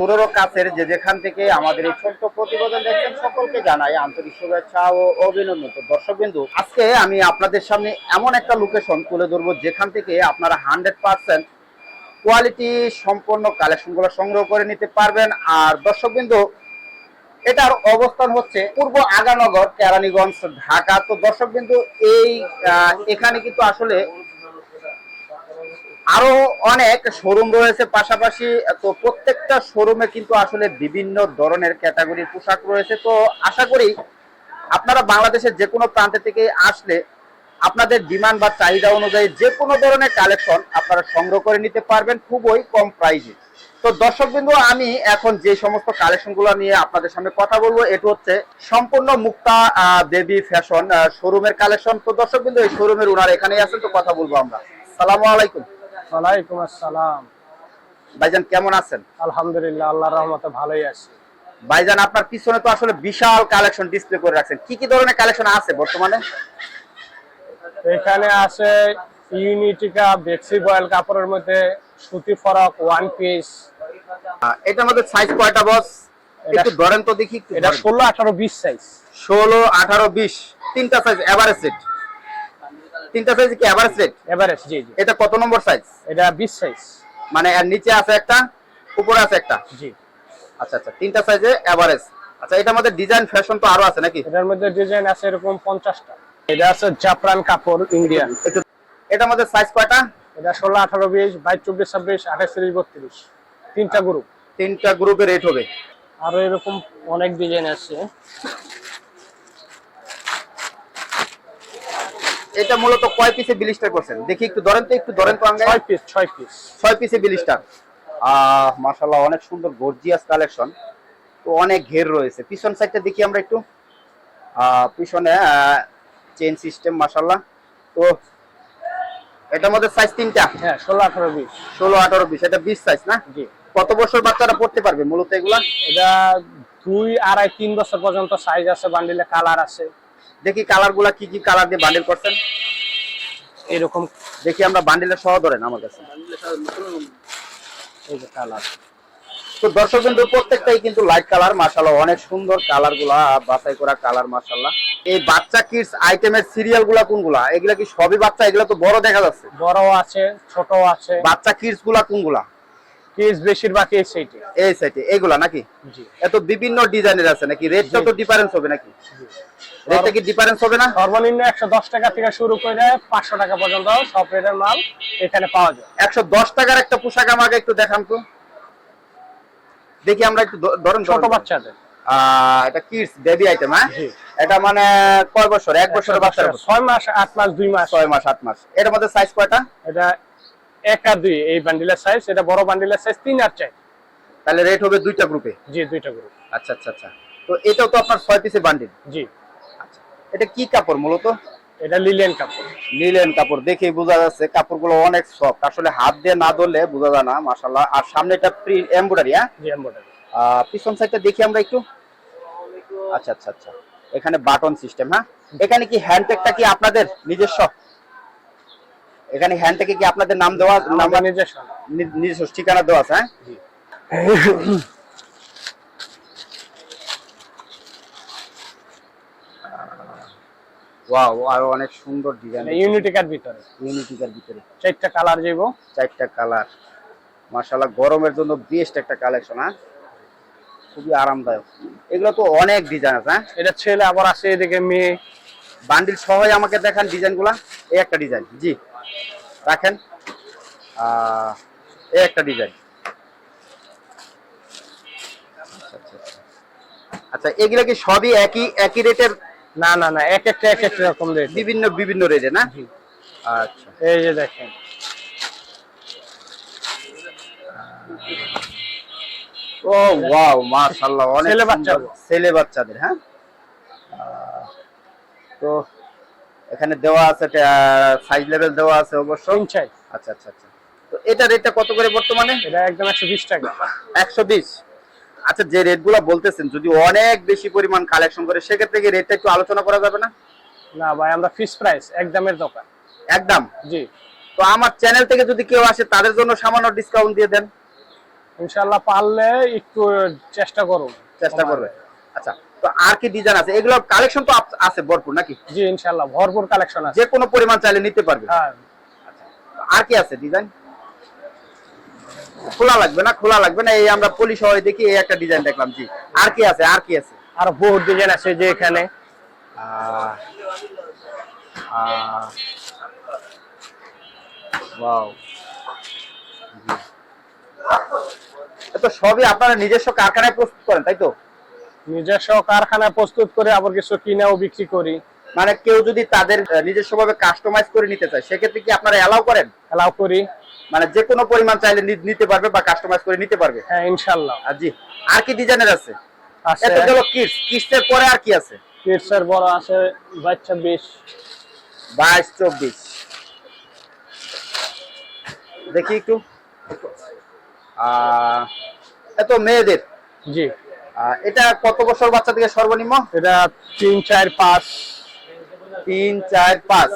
পুরো কাছের যে যেখান থেকে আমাদের এই ছোট্ট প্রতিবেদন দেখছেন, সকলকে জানাই আন্তরিক শুভেচ্ছা ও অভিনন্দন। দর্শক বিন্দু আজকে আমি আপনাদের সামনে এমন একটা লোকেশন তুলে ধরবো, যেখান থেকে আপনারা হান্ড্রেড পার্সেন্ট কোয়ালিটি সম্পন্ন কালেকশনগুলো সংগ্রহ করে নিতে পারবেন। আর দর্শক বিন্দু এটার অবস্থান হচ্ছে পূর্ব আগানগর, কেরানীগঞ্জ, ঢাকা। তো দর্শক বিন্দু এই এখানে কিন্তু আসলে আরও অনেক শোরুম রয়েছে, পাশাপাশি তো প্রত্যেকটা শোরুমে কিন্তু আসলে বিভিন্ন ধরনের ক্যাটাগরির পোশাক রয়েছে। তো আশা করি আপনারা বাংলাদেশের যে কোনো প্রান্ত থেকে আসলে আপনাদের ডিমান্ড বা চাহিদা অনুযায়ী যে কোনো ধরনের কালেকশন আপনারা সংগ্রহ করে নিতে পারবেন খুবই কম প্রাইজে তো দর্শক বিন্দু আমি এখন যে সমস্ত কালেকশনগুলো নিয়ে আপনাদের সামনে কথা বলব, এটা হচ্ছে সম্পূর্ণ মুক্তা দেবী ফ্যাশন শোরুমের কালেকশন তো দর্শক বিন্দু এই শোরুমের উনার এখানেই আছেন, তো কথা বলব আমরা। সালামু আলাইকুম। ওয়ালাইকুম আসসালাম। ভাইজান কেমন আছেন? আলহামদুলিল্লাহ আল্লাহর রহমতে ভালোই আছি। ভাইজান আপনার পিছনে তো আসলে বিশাল কালেকশন ডিসপ্লে করে রাখছেন। কি কি ধরনের কালেকশন আছে বর্তমানে? এখানে আছে ইউনিটিকা বেক্সি বয়েল কাপড়ের মধ্যে সুতি ফরক ওয়ান পিস এটার মধ্যে সাইজ কয়টা বস একটু ধরেন তো দেখি এটা ষোলো আঠারো বিশ সাইজ ষোলো আঠারো বিশ তিনটা সাইজ এভারেজ রেট তিনটা সাইজ কি এভারেজ রেট এভারেজ জি জি। এটা কত নম্বর সাইজ এটা বিশ সাইজ মানে এর নিচে আছে একটা উপরে আছে একটা? জি। আচ্ছা আচ্ছা তিনটা সাইজে এভারেজ আচ্ছা এটার মধ্যে ডিজাইন ফ্যাশন তো আরও আছে নাকি? এটার মধ্যে ডিজাইন আছে এরকম পঞ্চাশটা। এটা আছে জাফরান কাপড় ইন্ডিয়ান এটার মধ্যে সাইজ কয়টা? এটা ষোলো আঠারো বিশ বাইশ চব্বিশ ছাব্বিশ আঠাশ তিরিশ বত্রিশ। তিনটা গ্রুপ তিনটা গ্রুপে রেট হবে। আরও এরকম অনেক ডিজাইন আছে। এটা মূলত কয় পিসে বিলিস্টার করছেন? দেখি একটু ধরেন তো একটু ধরেন তো আঙ্গে ছয় পিস ছয় পিস ছয় পিসে বিলিস্টার আহ মাশাআল্লাহ অনেক সুন্দর গর্জিয়াস কালেকশন। তো অনেক ঘের রয়েছে। পিছন সাইডটা দেখি আমরা একটু। পিছনে চেন সিস্টেম মাশাআল্লাহ। তো এটার মধ্যে সাইজ তিনটা? হ্যাঁ ষোলো আঠারো বিশ। ষোলো আঠারো বিশ। এটা বিশ সাইজ না? জি। কত বছর বাচ্চারা পড়তে পারবে মূলত এগুলা? এটা দুই আড়াই তিন বছর পর্যন্ত সাইজ আছে বান্ডিলে কালার আছে। দেখি কালারগুলা কি কি কালার দিয়ে বান্ডিল করছেন? এরকম। দেখি আমরা বান্ডিলের সহ ধরেন আমার কাছে। এই যে কালার তো দর্শক বিন্দু প্রত্যেকটাই কিন্তু লাইট কালার মাশাআল্লাহ অনেক সুন্দর কালারগুলা বাছাই করা কালার মাশাআল্লাহ। এই বাচ্চা কিডস আইটেমের সিরিয়ালগুলা কোনগুলা? এগুলা কি সবই বাচ্চা? এগুলা তো বড় দেখা যাচ্ছে। বড় আছে ছোট আছে। বাচ্চা কিডসগুলা কোনগুলা? কেস বেশিরভাগ এই সাইডে এই এইগুলা নাকি? এত বিভিন্ন ডিজাইনের আছে নাকি? রেটটা তো ডিফারেন্স হবে নাকি? রেটটা কি ডিফারেন্স হবে না? সর্বনিম্ন একশো দশ টাকা থেকে শুরু করে পাঁচশো টাকা পর্যন্ত সব রেটের মাল এখানে পাওয়া যায়। একশো দশ টাকার একটা পোশাক আমাকে একটু দেখান তো। দেখি আমরা একটু ধরেন ছোট বাচ্চাদের। এটা কিডস বেবি আইটেম হ্যাঁ? এটা মানে কয় বছর? এক বছরের বাচ্চা ছয় মাস আট মাস দুই মাস। ছয় মাস আট মাস। এটার মধ্যে সাইজ কয়টা? এটা এক আর দুই এই বান্ডিলের সাইজ এটা বড় বান্ডিলের সাইজ তিন আর চার। তাহলে রেট হবে দুইটা গ্রুপে জি দুইটা গ্রুপ আচ্ছা আচ্ছা আচ্ছা। তো এটাও তো আপনার ছয় পিসের বান্ডিল জি। আচ্ছা। এটা কি কাপড় মূলত? এটা লিলেন কাপড়। লিলেন কাপড় দেখে বোঝা যাচ্ছে কাপড়গুলো অনেক সফট আসলে হাত দিয়ে না ধরলে বোঝা যায় না মাশাল্লাহ আর সামনে এটা প্রি এমব্রয়ডারি হ্যাঁ? জি এমব্রয়ডারি পিছন সাইডটা দেখি আমরা একটু। আচ্ছা আচ্ছা আচ্ছা। এখানে বাটন সিস্টেম হ্যাঁ? এখানে কি হ্যান্ডটেকটা কি আপনাদের নিজস্ব? এখানে হ্যান্ড থেকে কি আপনাদের নাম দেওয়া নাম নিজস্ব নিজস্ব ঠিকানা দেওয়া আছে হ্যাঁ? ওয়াও আরও অনেক সুন্দর ডিজাইন ইউনিটিকার ভিতরে। ইউনিটিকার ভিতরে। চারটা কালার যাইব চারটা কালার। মাশাআল্লাহ গরমের জন্য বেস্ট একটা কালেকশন হ্যাঁ? খুবই আরামদায়ক। এগুলো তো অনেক ডিজাইন আছে হ্যাঁ? এটা ছেলে আবার আছে এদিকে মেয়ে। বান্ডিল সহই আমাকে দেখান ডিজাইনগুলা এই একটা ডিজাইন জি। রাখেন। এই একটা ডিজাইন। আচ্ছা এগুলো কি সবই একই একই রেটের? না না না এক একটা এক একটা রকম রেট। বিভিন্ন বিভিন্ন রেটে না? আচ্ছা। এই যে দেখেন। ও ওয়াও মাশাআল্লাহ অনেক ছেলে। বাচ্চাদের। হ্যাঁ? তো এখানে দেওয়া আছে সাইজ লেভেল দেওয়া আছে অবশ্য। আচ্ছা আচ্ছা আচ্ছা। তো এটা রেটটা কত করে বর্তমানে? এটা একদম একশো বিশ টাকা। একশো বিশ। আচ্ছা যে রেট বলতেছেন যদি অনেক বেশি পরিমাণ কালেকশন করে সেক্ষেত্রে কি রেটটা একটু আলোচনা করা যাবে না? না ভাই আমরা ফিক্স প্রাইস একদমের দোকান। একদম? জি। তো আমার চ্যানেল থেকে যদি কেউ আসে তাদের জন্য সামান্য ডিসকাউন্ট দিয়ে দেন। ইনশাল্লাহ পারলে একটু চেষ্টা করুন। চেষ্টা করবে। আচ্ছা তো আর কি ডিজাইন আছে? এগুলো কালেকশন তো আছে ভরপুর নাকি? জি ইনশাল্লাহ ভরপুর কালেকশন আছে। যে কোনো পরিমাণ চাইলে নিতে পারবে। হ্যাঁ। আর কি আছে ডিজাইন খোলা লাগবে না? খোলা লাগবে না? এই আমরা হয় দেখি এই একটা ডিজাইন দেখলাম জি। আর কি আছে? আর কি আছে? আর বহুত ডিজাইন আছে যে এখানে। তো সবই আপনারা নিজস্ব কারখানায় প্রস্তুত করেন তাই তো? নিজস্ব কারখানায় প্রস্তুত করে আবার কিছু কিনেও বিক্রি করি। মানে কেউ যদি তাদের নিজস্ব ভাবে কাস্টমাইজ করে নিতে চায় সেক্ষেত্রে কি আপনারা অ্যালাউ করেন? এলাও করি। মানে যে কোনো পরিমাণ চাইলে নিতে পারবে বা কাস্টমাইজ করে নিতে পারবে? হ্যাঁ ইনশাল্লাহ আর জি আর কি ডিজাইনের আছে? আছে। এত গেল কিডস কিডসের পরে আর কি আছে? কিডসের বড় আছে বাচ্চা বিশ বাইশ চব্বিশ। দেখি একটু। আহ, এত মেয়েদের। জি। এটা কত বছর বাচ্চা থেকে সর্বনিম্ন? এটা তিন চার পাঁচ। তিন চার পাঁচ।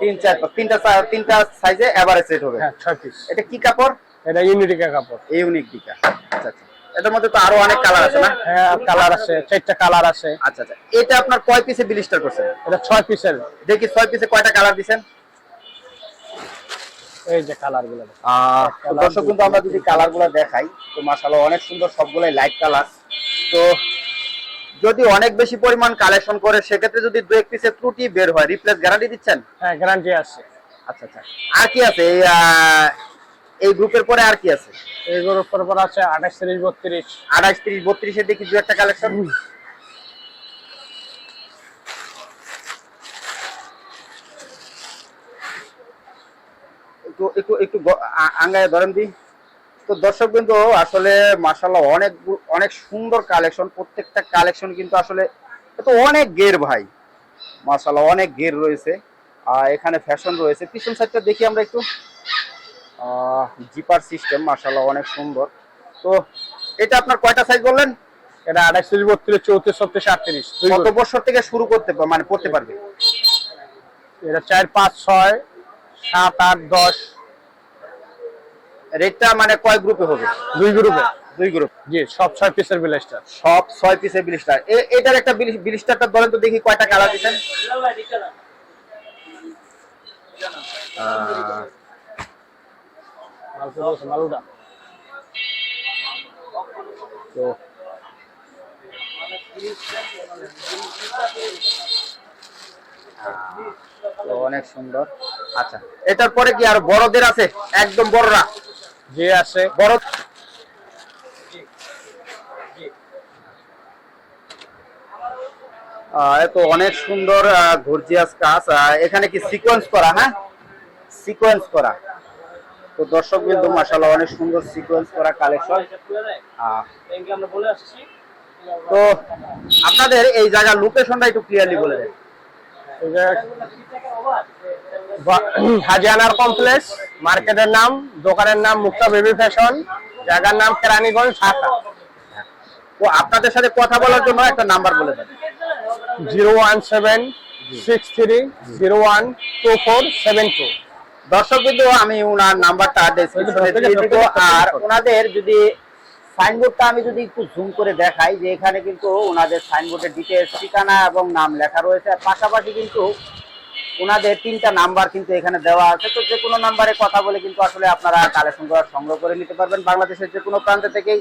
তিন চার তিনটা তিনটা সাইজে এভারেজ রেট হবে। হ্যাঁ এটা কি কাপড়? এটা ইউনিটিকা কাপড়। ইউনিক দিকা আচ্ছা আচ্ছা। এটার মধ্যে তো আরও অনেক কালার আছে না? হ্যাঁ কালার আছে চারটা কালার আছে। আচ্ছা আচ্ছা। এটা আপনার কয় পিসে বিলিস্টার করছেন? এটা ছয় পিসের দেখি ছয় পিসে কয়টা কালার দিছেন? এই যে কালারগুলো আহ, দর্শক কিন্তু আমরা যদি কালারগুলো দেখাই তো মাসাল্লাহ অনেক সুন্দর সবগুলাই লাইট কালার তো যদি অনেক বেশি পরিমাণ কালেকশন করে সেক্ষেত্রে যদি দু এক পিসের ত্রুটি বের হয় রিপ্লেস গ্যারান্টি দিচ্ছেন? হ্যাঁ গ্যারান্টি আছে। আচ্ছা আচ্ছা। আর কি আছে? এই এই গ্রুপের পরে আর কি আছে? এইগুলোর পর পর আছে আঠাশ তিরিশ বত্রিশ। আঠাশ তিরিশ বত্রিশে দেখি দু একটা কালেকশন একটু একটু একটু আঙ্গায় ধরেন দি। তো দর্শক কিন্তু আসলে মাসাল্লাহ অনেক অনেক সুন্দর কালেকশন প্রত্যেকটা কালেকশন কিন্তু আসলে তো অনেক গের ভাই। মাসাল্লাহ অনেক গের রয়েছে। আর এখানে ফ্যাশন রয়েছে। পিছন সাইডটা দেখি আমরা একটু। জিপার সিস্টেম মাসাল্লাহ অনেক সুন্দর। তো এটা আপনার কয়টা সাইজ বললেন? এটা আঠাশ তিরিশ বত্রিশ চৌত্রিশ ছত্রিশ আটত্রিশ। কত বছর। থেকে শুরু করতে মানে পড়তে পারবে? এটা চার পাঁচ ছয় সাত আট দশ। রেটটা মানে কয় গ্রুপে হবে? দুই গ্রুপে দুই গ্রুপ জি সব ছয় পিসের ব্লেস্টার সব ছয় পিসের বিলিস্টার এটার একটা বিলিস্টারটা ধরেন তো দেখি কয়টা কালার দিচ্ছেন। তো তো অনেক সুন্দর। আচ্ছা এটার পরে কি আর বড়দের আছে? একদম বড়রা? যে আছে। বড় তো অনেক সুন্দর গর্জিয়াস কাজ। এখানে কি সিকোয়েন্স করা হ্যাঁ? সিকোয়েন্স করা। তো দর্শক বিন্দু মাসাল্লাহ অনেক সুন্দর সিকোয়েন্স করা কালেকশন তো আপনাদের এই জায়গার লোকেশনটা একটু ক্লিয়ারলি বলে দেন। বা- হাজিয়ানার কমপ্লেক্স মার্কেটের নাম, দোকানের নাম মুক্তা বেবি ফ্যাশন জায়গার নাম কেরানীগঞ্জ ঢাকা তো আপনাদের সাথে কথা বলার জন্য একটা নাম্বার বলে দেন zero one seven, six three, zero one two four seven two. দর্শক বিন্দু, আমি ওনার নাম্বারটা আর ওনাদের যদি সাইনবোর্ডটা আমি যদি একটু জুম করে দেখাই যে এখানে কিন্তু ওনাদের সাইনবোর্ডের ডিটেলস ঠিকানা এবং নাম লেখা রয়েছে। আর পাশাপাশি কিন্তু ওনাদের তিনটা নাম্বার কিন্তু এখানে দেওয়া আছে। তো যে কোনো নাম্বারে কথা বলে কিন্তু আসলে আপনারা কালেকশন করার সংগ্রহ করে নিতে পারবেন। বাংলাদেশের যে কোনো প্রান্ত থেকেই